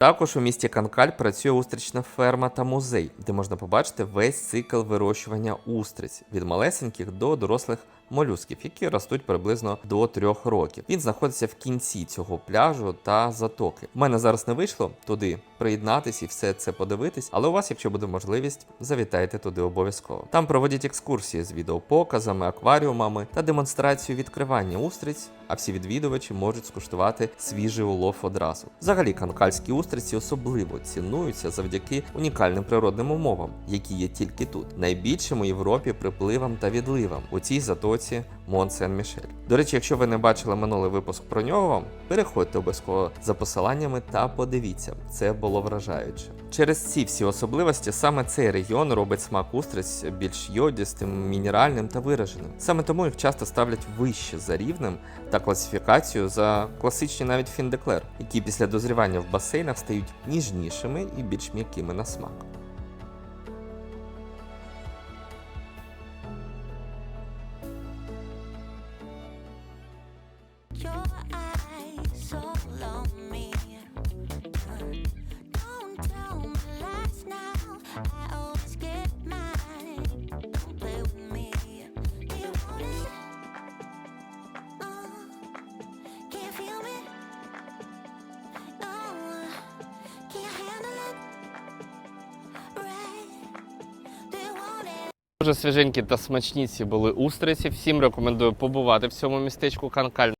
Також у місті Канкаль працює устрична ферма та музей, де можна побачити весь цикл вирощування устриць від малесеньких до дорослих молюсків, які ростуть приблизно до трьох років. Він знаходиться в кінці цього пляжу та затоки. У мене зараз не вийшло туди приєднатись і все це подивитись, але у вас, якщо буде можливість, завітайте туди обов'язково. Там проводять екскурсії з відеопоказами, акваріумами та демонстрацію відкривання устриць. А всі відвідувачі можуть скуштувати свіжий улов одразу. Взагалі, канкальські устриці особливо цінуються завдяки унікальним природним умовам, які є тільки тут, найбільшим у Європі припливам та відливам у цій затоці Мон Сен Мішель. До речі, якщо ви не бачили минулий випуск про нього, переходьте обов'язково за посиланнями та подивіться, це було вражаюче. Через ці всі особливості саме цей регіон робить смак устриць більш йодістим, мінеральним та вираженим. Саме тому їх часто ставлять вище за рівнем та класифікацію за класичні навіть фіндеклер, які після дозрівання в басейнах стають ніжнішими і більш м'якими на смак. Дуже свіженькі та смачні ці були устриці. Всім рекомендую побувати в цьому містечку Канкаль.